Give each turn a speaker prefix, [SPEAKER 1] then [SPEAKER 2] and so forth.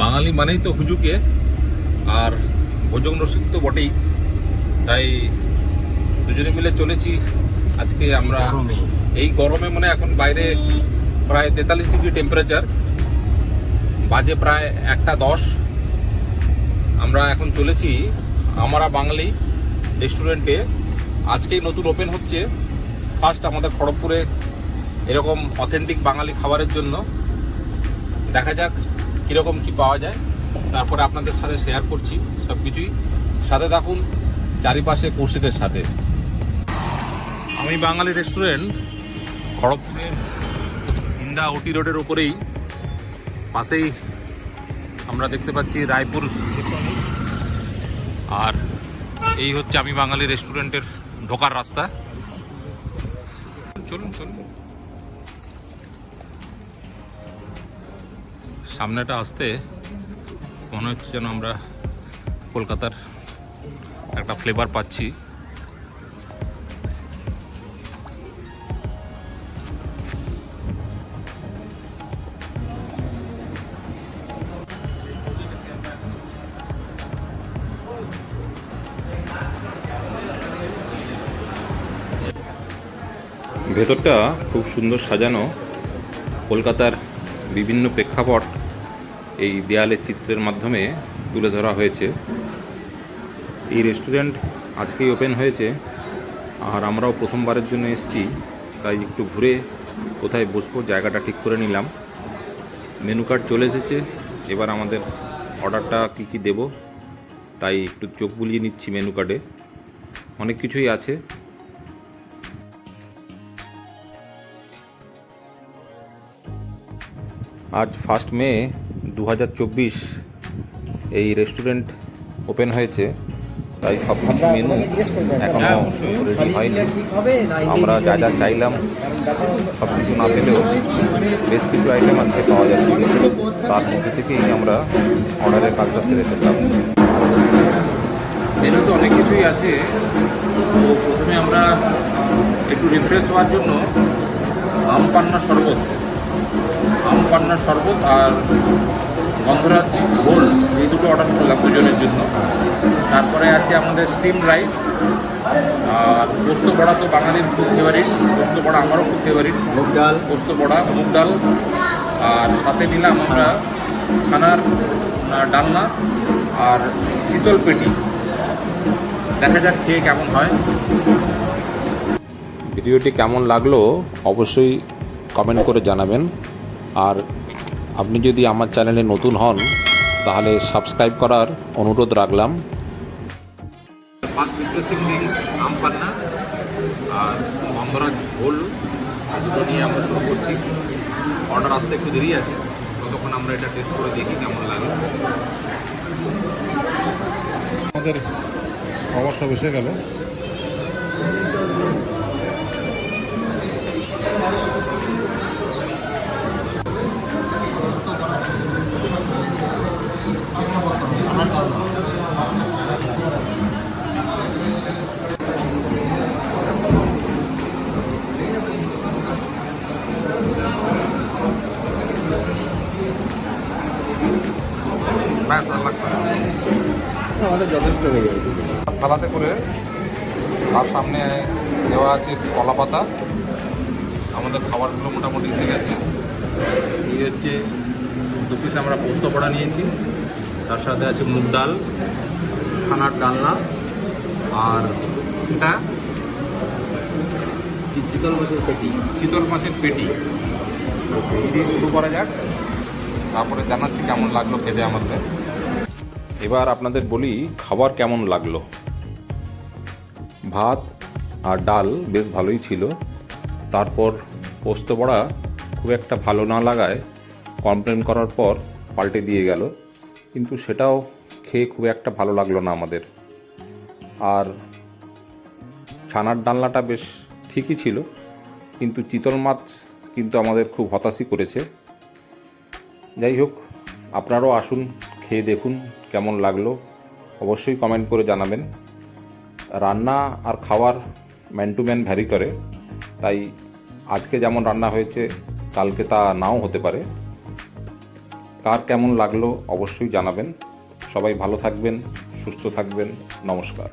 [SPEAKER 1] বাঙালি মানেই তো হুজুকে আর ভোজন রসিক তো বটেই। তাই দুজনে মিলে চলেছি। আজকে আমরা এই গরমে মানে এখন বাইরে প্রায় তেতাল্লিশ ডিগ্রি টেম্পারেচার বাজে প্রায় একটা দশ। আমরা এখন চলেছি আমরা বাঙালি রেস্টুরেন্টে আজকেই নতুন ওপেন হচ্ছে। ফার্স্ট আমাদের খড়গপুরে এরকম অথেন্টিক বাঙালি খাবারের জন্য। দেখা যাক কীরকম কি পাওয়া যায়, তারপরে আপনাদের সাথে শেয়ার করছি সব কিছুই সাথে থাকুন, চারিপাশে কৌশিকের সাথে। আমি বাঙালি রেস্টুরেন্ট খড়গপুরের ইন্দা ওটি রোডের ওপরেই পাশেই আমরা দেখতে পাচ্ছি রায়পুর আর এই হচ্ছে আমি বাঙালি রেস্টুরেন্টের ঢোকার রাস্তা। চলুন চলুন। সামনেটা আসতে মনে হচ্ছে যেন আমরা কলকাতার একটা ফ্লেভার পাচ্ছি। ভেতরটা খুব সুন্দর সাজানো। কলকাতার বিভিন্ন প্রেক্ষাপট এই দেয়ালের চিত্রের মাধ্যমে তুলে ধরা হয়েছে। এই রেস্টুরেন্ট আজকেই ওপেন হয়েছে। আর আমরাও প্রথমবারের জন্য এসেছি, তাই একটু ঘুরে কোথায় বসবো জায়গাটা ঠিক করে নিলাম। মেনু কার্ড চলে এসেছে, এবার আমাদের অর্ডারটা কী কী দেবো, তাই একটু চোখ বুলিয়ে নিচ্ছি মেনু কার্ডে অনেক কিছুই আছে। আজ ফার্স্ট মে দু হাজার চব্বিশ এই রেস্টুরেন্ট ওপেন হয়েছে। তাই সব কিছু মেনু এখনও রেডি হয়নি। আমরা যা যা চাইলাম সব কিছু না পেলেও বেশ কিছু আইটেম আজকে পাওয়া যাচ্ছে। তার মধ্যে থেকেই আমরা অর্ডারের কাজটা সেরে ফেললাম। মেনু তো অনেক কিছুই আছে। তো প্রথমে আমরা একটু রিফ্রেশ হওয়ার জন্য আম পান্না শরবত। আম পান্না শরবত আর গন্ধরাজ গোল এই দুটো অর্ডার করলাম দুজনের জন্য। তারপরে আছে আমাদের স্টিম রাইস আর পোস্ত বড়া তো বাঙালির খুব ফেভারিট পোস্ত বড়া আমারও খুব ফেভারিট
[SPEAKER 2] মুগ ডাল।
[SPEAKER 1] পোস্ত বড়া মুগ ডাল। আর সাথে নিলাম আমরা ছানার ডালনা আর চিতল পেটি। দেখা যাক খেয়ে কেমন হয়। ভিডিওটি কেমন লাগল অবশ্যই কমেন্ট করে জানাবেন। আর আপনি যদি আমার চ্যানেলে নতুন হন তাহলে সাবস্ক্রাইব করার অনুরোধ রাখলাম। ফার্স্ট রিপ্রেসিং উইংস আম আর গন্ধরাজ ঘোল দুটো নিয়ে আমরা শুরু করছি অর্ডার আসতে একটু দেরি আছে ততক্ষণ আমরা এটা টেস্ট করে দেখি কেমন লাগে।
[SPEAKER 2] আমাদের খাবার সব এসে গেল। আমাদের যথেষ্ট হয়ে যাবে
[SPEAKER 1] থালাতে করে তার সামনে দেওয়া আছে কলা পাতা আমাদের খাবারগুলো মোটামুটি এসে গেছে এই হচ্ছে দু পিস আমরা পোস্ত পড়া নিয়েছি। তার সাথে আছে মুগ ডাল ছানার ডালনা আর এটা
[SPEAKER 2] চিতল মাছের পেটি।
[SPEAKER 1] চিতল মাছের পেটি। এই দিয়ে শুরু করা যাক। তারপরে জানাচ্ছি কেমন লাগল খেতে আমাদের। এবার আপনাদের বলি খাবার কেমন লাগল। ভাত আর ডাল বেশ ভালোই ছিল। তারপর পোস্ত বড়া খুব একটা ভালো না লাগায় কমপ্লেন করার পর পাল্টে দিয়ে গেল। কিন্তু সেটাও খেয়ে খুব একটা ভালো লাগল না আমাদের। আর ছানার ডালনাটা বেশ ঠিকই ছিল, কিন্তু চিতল মাছ কিন্তু আমাদের খুব হতাশই করেছে। যাই হোক, আপনারাও আসুন, খেয়ে দেখুন। কেমন লাগল অবশ্যই কমেন্ট করে জানাবেন। রান্না আর খাওয়ার ম্যান টু ম্যান ভ্যারি করে, তাই আজকে যেমন রান্না হয়েছে, কালকে তা নাও হতে পারে। কার কেমন লাগল অবশ্যই জানাবেন। সবাই ভালো থাকবেন, সুস্থ থাকবেন, নমস্কার।